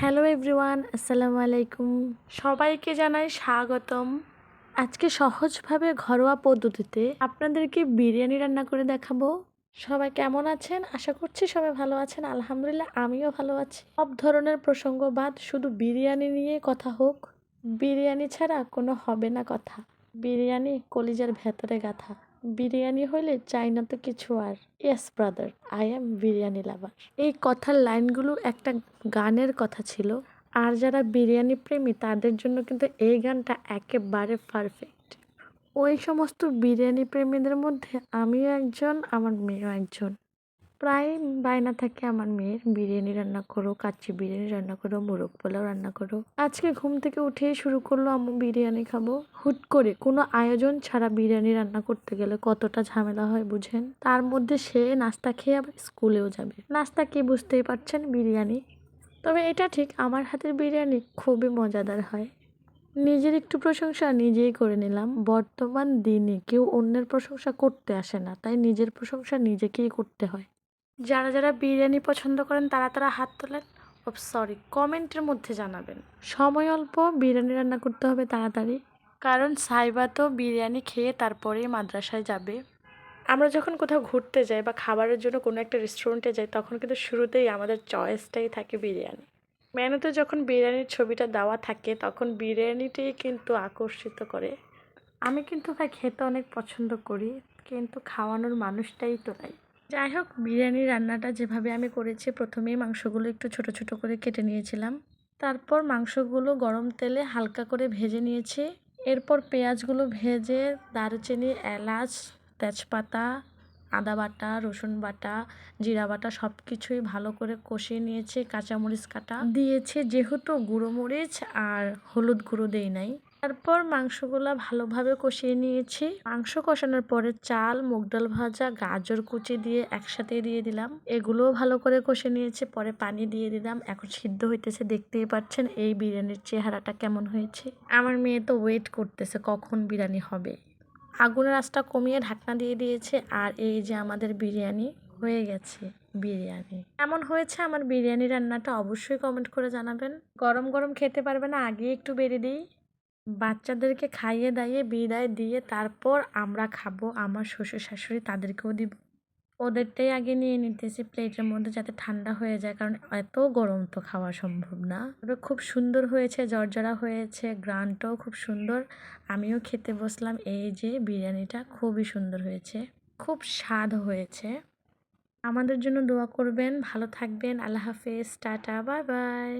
Hello everyone, আসসালামু আলাইকুম। সবাইকে জানাই স্বাগতম। আজকে সহজভাবে ঘরোয়া পদ্ধতিতে আপনাদেরকে বিরিয়ানি রান্না করে দেখাবো। সবাই কেমন আছেন? আশা করছি সবাই ভালো আছেন। আলহামদুলিল্লাহ, আমিও ভালো আছি। সব ধরনের প্রসঙ্গ বাদ শুধু বিরিয়ানি নিয়ে কথা হোক। বিরিয়ানি ছাড়া কোনো হবে না কথা। বিরিয়ানি কলিজার ভেতরে গাথা। বিরিয়ানি হইলে চাই না তো কিছু আর। Yes brother I am biryani lover এই কথার লাইনগুলো একটা গানের কথা ছিল। আর যারা বিরিয়ানি প্রেমী, তাদের জন্য কিন্তু এই গানটা একেবারে পারফেক্ট ওই সমস্ত বিরিয়ানি প্রেমীদের মধ্যে আমিও একজন, আমার মেয়েও একজন। প্রায় বায়না থাকে আমার মেয়ের। বিরিয়ানি রান্না করো, কাচ্চি বিরিয়ানি রান্না করো, মোরগ পোলাও রান্না করো। আজকে ঘুম থেকে উঠেই শুরু করল আমি বিরিয়ানি খাব। হুট করে কোনো আয়োজন ছাড়া বিরিয়ানি রান্না করতে গেলে কতটা ঝামেলা হয় বুঝেন? তার মধ্যে সে নাস্তা খেয়ে আবার স্কুলেও যাবে। নাস্তা কি বুঝতেই পারছেন বিরিয়ানি? তবে এটা ঠিক, আমার হাতের বিরিয়ানি খুবই মজাদার হয়। নিজের একটু প্রশংসা নিজেই করে নিলাম। বর্তমান দিনে কেউ অন্যের প্রশংসা করতে আসে না, তাই নিজের প্রশংসা নিজেকেই করতে হয়। যারা যারা বিরিয়ানি পছন্দ করেন, তারা তারা হাত তোলেন। ও সরি কমেন্টের মধ্যে জানাবেন। সময় অল্প, বিরিয়ানি রান্না করতে হবে তাড়াতাড়ি। কারণ সাইবা তো বিরিয়ানি খেয়ে তারপরেই মাদ্রাসায় যাবে। আমরা যখন কোথাও ঘুরতে যাই বা খাবারের জন্য কোনো একটা রেস্টুরেন্টে যাই, তখন কিন্তু শুরুতেই আমাদের চয়েসটাই থাকে বিরিয়ানি। মেনুতে যখন বিরিয়ানির ছবিটা দেওয়া থাকে, তখন বিরিয়ানিটাই কিন্তু আকর্ষিত করে। আমি কিন্তু ভাই খেতে অনেক পছন্দ করি, কিন্তু খাওয়ানোর মানুষটাই তো নাই। যাই হোক বিরিয়ানি রান্নাটা যেভাবে আমি করেছি, প্রথমেই মাংসগুলো একটু ছোট ছোট করে কেটে নিয়েছিলাম। তারপর মাংসগুলো গরম তেলে হালকা করে ভেজে নিয়েছি। এরপর পেঁয়াজগুলো ভেজে দারুচিনি, এলাচ, তেজপাতা, আদা বাটা, রসুন বাটা, জিরা বাটা সব কিছুই ভালো করে কষিয়ে নিয়েছি, কাঁচামরিচ কাটা। দিয়েছি যেহেতু গুঁড়ো মরিচ আর হলুদ গুঁড়ো দেই নাই। তারপর মাংসগুলো ভালোভাবে কষিয়ে নিয়েছি। মাংস কষানোর পরে চাল, মুগ ডাল ভাজা, গাজর কুচি দিয়ে একসাথে দিয়ে দিলাম। এগুলোও ভালো করে কষে নিয়েছি, পরে পানি দিয়ে দিলাম। এখন সিদ্ধ হইতেছে, দেখতেই পাচ্ছেন এই বিরিয়ানির চেহারাটা কেমন হয়েছে। আমার মেয়ে তো ওয়েট করতেছে কখন বিরিয়ানি হবে। আগুনের আঁচটা কমিয়ে ঢাকনা দিয়ে দিয়েছে, আর এই যে আমাদের বিরিয়ানি হয়ে গেছে, বিরিয়ানি। এমন হয়েছে আমার বিরিয়ানি রান্নাটা অবশ্যই কমেন্ট করে জানাবেন। গরম গরম খেতে পারবে না, আগে একটু বেড়ে দিই। বাচ্চাদেরকে খাইয়ে দাইয়ে, বিদায় দিয়ে তারপর আমরা খাব। আমার শ্বশুর শাশুড়ি তাদেরকেও দিব। ওদেরটাই আগে নিয়ে নিতেছি প্লেটের মধ্যে যাতে ঠান্ডা হয়ে যায়, কারণ এত গরম তো খাওয়া সম্ভব না। তবে খুব সুন্দর হয়েছে, জর্জরা হয়েছে গ্রানটাও খুব সুন্দর। আমিও খেতে বসলাম, এই যে বিরিয়ানিটা খুবই সুন্দর হয়েছে, খুব স্বাদ হয়েছে। আমাদের জন্য দোয়া করবেন, ভালো থাকবেন, আল্লাহ হাফেজ, টাটা, বাই বাই।